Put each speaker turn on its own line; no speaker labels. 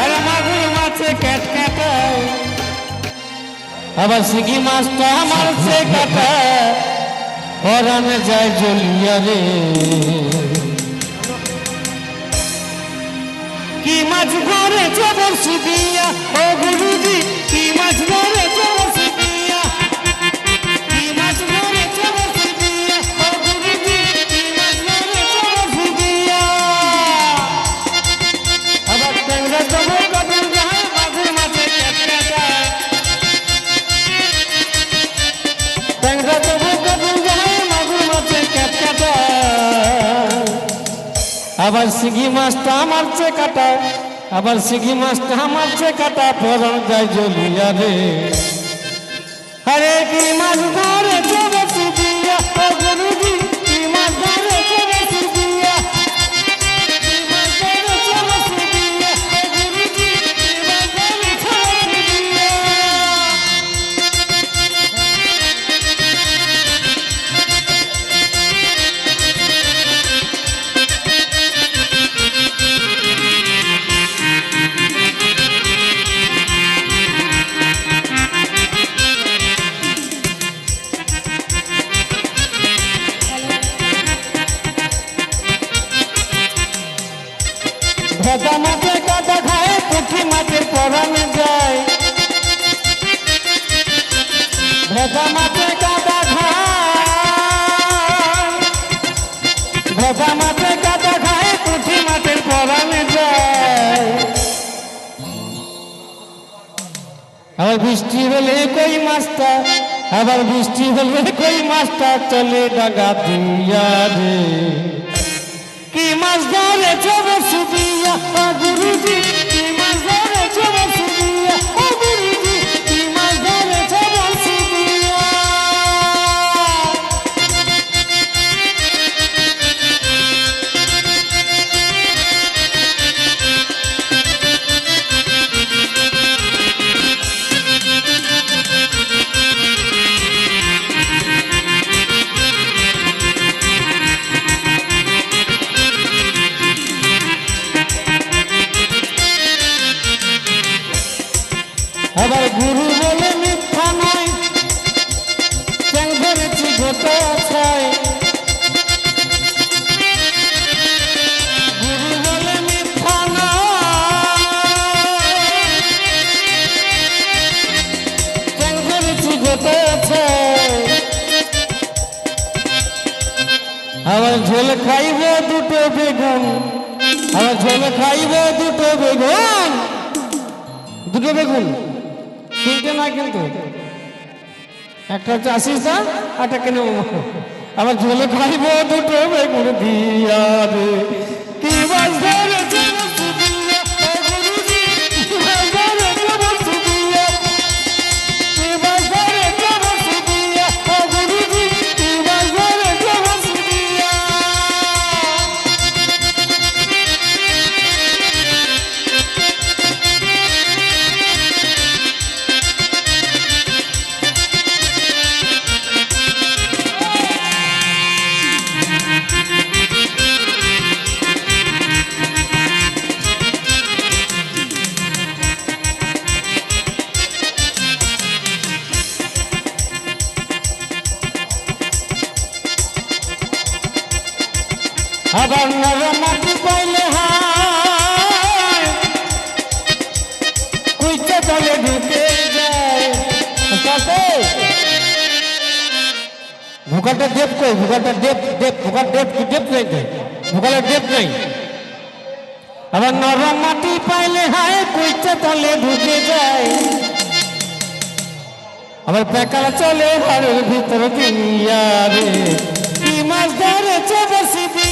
আরে মাগুর মাছে ক্যাট কাটায় আবার সিগি মাছটা মারছে কাটায় হরানে যায় জলিয়া রে। কি মাছ ধরে চবর সুদিয়া ও গুরুজি, কি মাছ ধরে আবার সিগি মাছটা মারছে কাটা, আবার সিগি মাছটা মারছে কাটা পরম যায় জ্বলিয়া রে। আরে কি মাছ ধরে ভেজা মাছের কাটা খায় পুঁটি মাছের পরানে যায়। ভেজা মাছের কাটা খায় ভেজা মাছের কাটা খায় পুঁটি মাছের পরানে যায়। আবার বৃষ্টি হলে কই মাছটা, আবার বৃষ্টি হলে কই মাছটা, চলে ডাগা দিয়া রে গুরুজি আবার গুরু বলে মিথ্যা নয়। চ্যাং ধরেছি গোটা ছয়। আবার ঝোল খাইব দুটো বেগুন। আবার ঝোল খাইব দুটো বেগুন। দুটো বেগুন। তিনটে না কিন্তু। একটা হচ্ছে আশিস দা একটা কেন আমার ঝোলে খাইব দুটো বেগুন দিয়া। আবার নরম চলে ঘরের ভিতর কি মাছ ধরেছে বসি